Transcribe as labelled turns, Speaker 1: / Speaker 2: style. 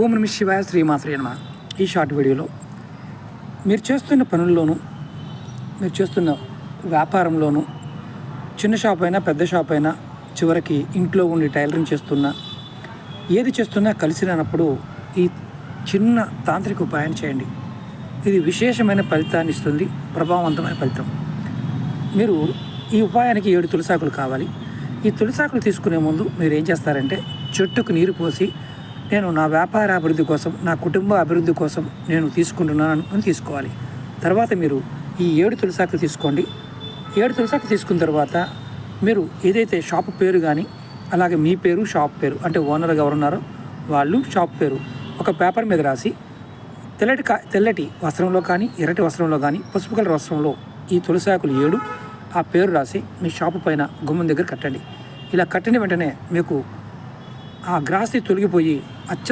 Speaker 1: ఓం నమ శివాయ శ్రీమాత్రే నమ. ఈ షార్ట్ వీడియోలో మీరు చేస్తున్న పనుల్లోనూ మీరు చేస్తున్న వ్యాపారంలోనూ చిన్న షాప్ అయినా పెద్ద షాప్ అయినా చివరికి ఇంట్లో ఉండి టైలరింగ్ చేస్తున్నా ఏది చేస్తున్నా కలిసి రానప్పుడు ఈ చిన్న తాంత్రిక ఉపాయం చేయండి. ఇది విశేషమైన ఫలితాన్ని ఇస్తుంది ప్రభావవంతమైన ఫలితం. మీరు ఈ ఉపాయానికి ఏడు తులసాకులు కావాలి. ఈ తులసాకులు తీసుకునే ముందు మీరు ఏం చేస్తారంటే చెట్టుకు నీరు పోసి నేను నా వ్యాపార అభివృద్ధి కోసం నా కుటుంబ అభివృద్ధి కోసం నేను తీసుకుంటున్నాను అని తీసుకోవాలి. తర్వాత మీరు ఈ ఏడు తులసాకులు తీసుకోండి. ఏడు తులసాకులు తీసుకున్న తర్వాత మీరు ఏదైతే షాప్ పేరు కానీ అలాగే మీ పేరు షాప్ పేరు అంటే ఓనర్గా ఎవరున్నారో వాళ్ళు షాప్ పేరు ఒక పేపర్ మీద రాసి తెల్లటి కా తెల్లటి వస్త్రంలో కానీ ఎర్రటి వస్త్రంలో కానీ పసుపు కలర్ వస్త్రంలో ఈ తులసాకులు ఏడు ఆ పేరు రాసి మీ షాపు పైన గుమ్మం దగ్గర కట్టండి. ఇలా కట్టిన వెంటనే మీకు ఆ గ్రాస్తి తొలగిపోయి അച്ഛൻ